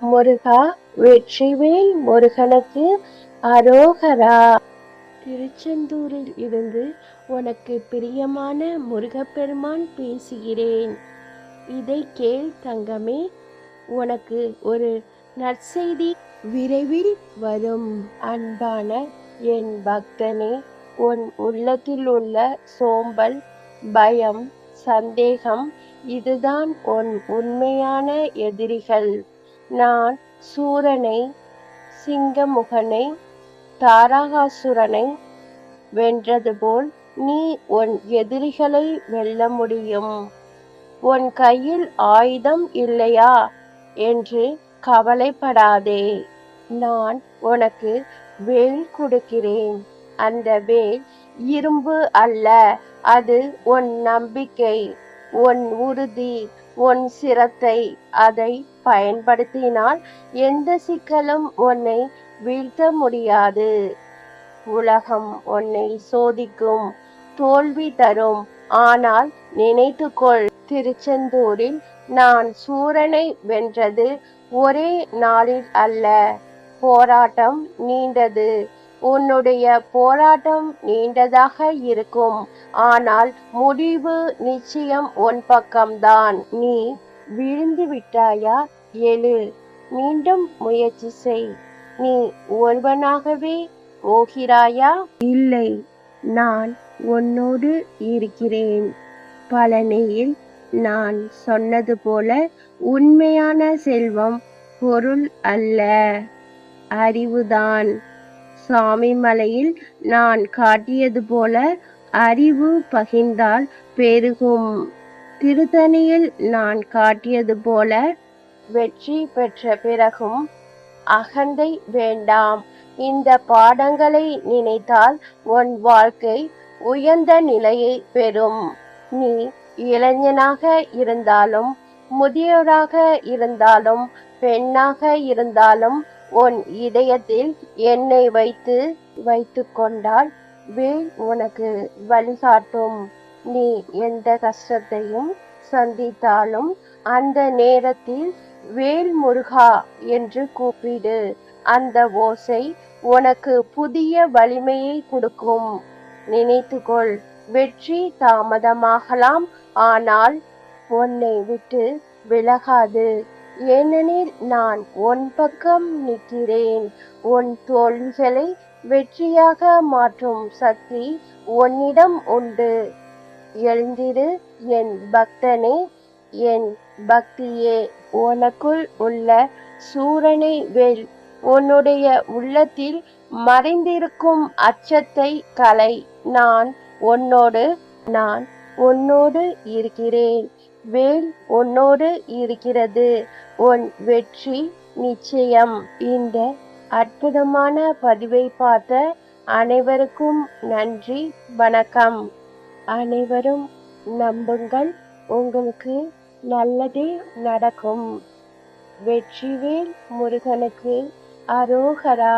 முருகா வெற்றிவேல் முருகனுக்கு அரோகரா. திருச்செந்தூரில் இருந்து உனக்கு பிரியமான முருகப்பெருமான் பேசுகிறேன். இதை கேள் தங்கமே உனக்கு ஒரு நற்செய்தி விரைவில் வரும். அன்பான என் பக்தனே உன் உள்ளத்தில் உள்ள சோம்பல் பயம் சந்தேகம் இதுதான் உன் உண்மையான எதிரிகள். நான் சூரனை சிங்கமுகனை தாராகாசுரனை வென்றது போல் நீ உன் எதிரிகளை வெல்ல முடியும். உன் கையில் ஆயுதம் இல்லையா என்று கவலைப்படாதே. நான் உனக்கு வேல் கொடுக்கிறேன். அந்த வேல் இரும்பு அல்ல அது உன் நம்பிக்கை உன் உறுதி உன் சிரத்தை அதை பயன்படுத்தினால் எந்த சிக்கலும் உன்னை வீழ்த்த முடியாது. உலகம் உன்னை சோதிக்கும் தோல்வி தரும். ஆனால் நினைத்துக்கொள் திருச்செந்தூரில் நான் சூரனை வென்றது ஒரே நாளில் அல்ல. போராட்டம் நீண்டது. உன்னுடைய போராட்டம் நீண்டதாக இருக்கும். ஆனால் முடிவு நிச்சயம் உன் பக்கம்தான். நீ விழுந்து விட்டாயா? எழு. மீண்டும் முயற்சி செய். நீ ஒருவனாகவே போகிறாயா? இல்லை. நான் உன்னோடு இருக்கிறேன். பழனியில் நான் சொன்னது போல உண்மையான செல்வம் பொருள் அல்ல. அறிவுதான். சாமிமலையில் நான் காட்டியது போல அறிவு பகிர்ந்தால் பெருகும். திருத்தணியில் நான் காட்டியது போல வெற்றி பெற்ற பிறகும் அகந்தை வேண்டாம். இந்த பாடங்களை நினைத்தால் உன் வாழ்க்கை உயர்ந்த நிலையை பெறும். நீ இளைஞனாக இருந்தாலும் முதியோராக இருந்தாலும் பெண்ணாக இருந்தாலும் உன் இதயத்தில் என்னை வைத்து வைத்து கொண்டால் வேல் உனக்கு வழிகாட்டும் நீ எந்த கஷ்டத்தையும் சந்தித்தாலும் அந்த நேரத்தில் வேல் முருகா என்று கூப்பிடு. அந்த ஓசை உனக்கு புதிய வலிமையை கொடுக்கும். நினைத்துக்கொள் வெற்றி தாமதமாகலாம் ஆனால் உன்னை விட்டு விலகாது. ஏனெனில் நான் உன் பக்கம் நிற்கிறேன். உன் தோல்விகளை வெற்றியாக மாற்றும் சக்தி உன்னிடம் உண்டு. எழுந்திரு என் பக்தனே. என் பக்தியே உனக்குள் உள்ள சூரனை வெல். உன்னுடைய உள்ளத்தில் மறைந்திருக்கும் அச்சத்தை கலை. நான் உன்னோடு நான் உன்னோடு இருக்கிறேன். வேல் உன்னோடு இருக்கிறது. உன் வெற்றி நிச்சயம். இந்த அற்புதமான பதிவை பார்த்த அனைவருக்கும் நன்றி வணக்கம். அனைவரும் நம்புங்கள். உங்களுக்கு நல்லதே நடக்கும். வெற்றிவேல் முருகனுக்கு அரோகரா.